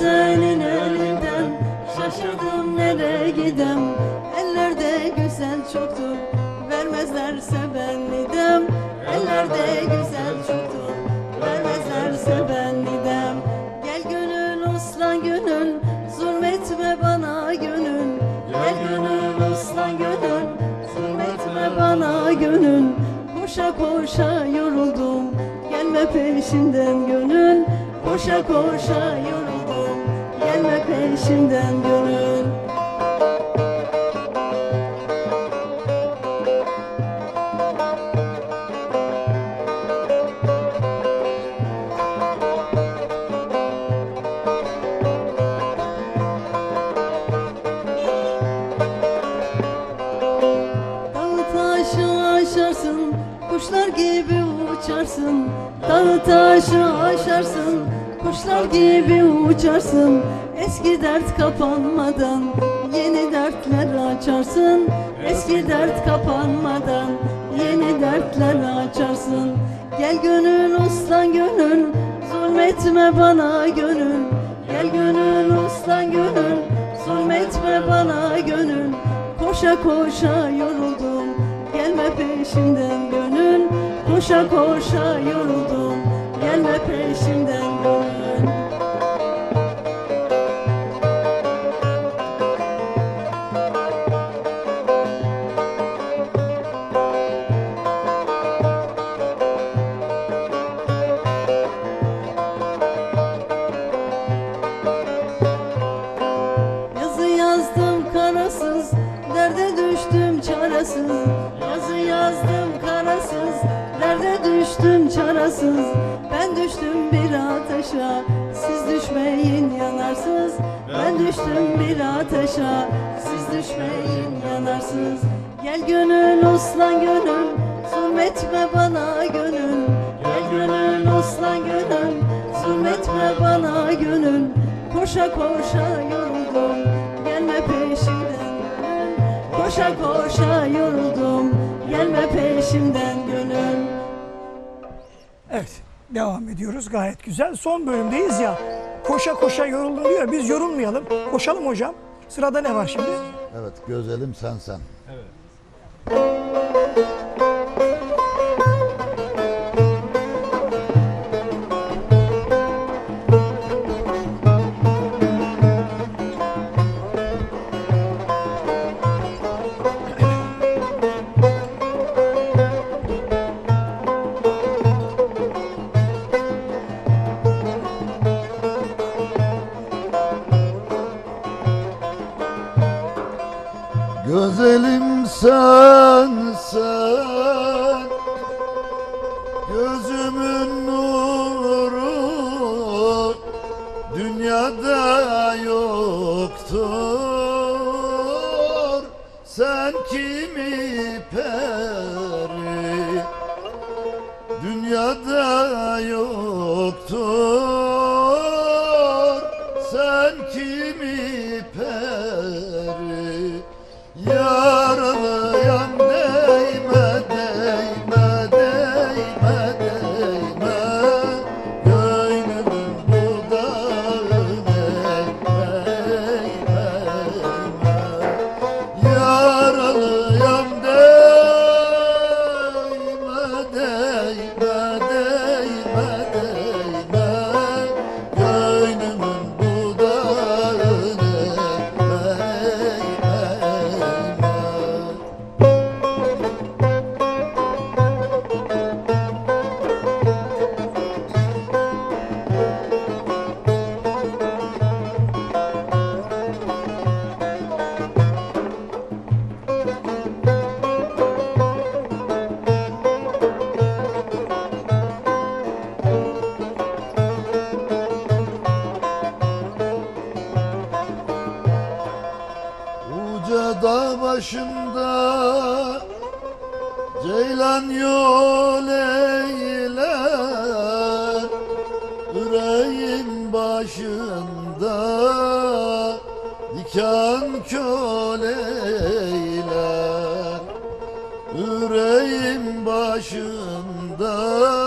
senin elinden. Şaşırdım nereye gidem. Ellerde güzel çoktu. Vermezlerse ben idem Ellerde güzel çoktu. Vermezlerse ben idem Gel gönül uslan gönül. Zulmetme bana gönül. Gel gönül uslan gönül. Zulmetme bana gönül. Koşa koşa yoruldum. Gelme peşimden gönül. Koşa koşa yoruldum Gelme peşinden gönül aşarsın, kuşlar gibi uçarsın. Dağı taşı aşarsın, kuşlar gibi uçarsın. Eski dert kapanmadan yeni dertler açarsın. Eski dert kapanmadan yeni dertler açarsın. Gel gönül uslan gönül, zulmetme bana gönül. Gel gönül uslan gönül, zulmetme bana gönül. Koşa koşa yoruldum Gelme peşimden gönül Koşa koşa yoruldum Gelme peşimden gönül Yazı yazdım karasız Derde düştüm çaresiz Ben düştüm bir ateşe Siz düşmeyin yanarsız. Ben düştüm bir ateşe Siz düşmeyin yanarsız. Gel gönül uslan gönül Zulmetme bana gönül. Gel gönül uslan gönül Zulmetme bana gönül. Koşa koşa yoruldum Gelme peşimden Koşa koşa yoruldum peşimden gönül Evet, devam ediyoruz. Gayet güzel. Son bölümdeyiz ya. Koşa koşa yoruldum diyor. Biz yorulmayalım. Koşalım hocam. Sırada ne var şimdi? Evet gözelim sen sen. Gözelim sen sen. Gözümün nuru Dünyada yoktur. Sen kimi peri? Dünyada yoktur Bye. Başında Ceylan yol eyler Yüreğin başında Diken köl eyler Yüreğin başında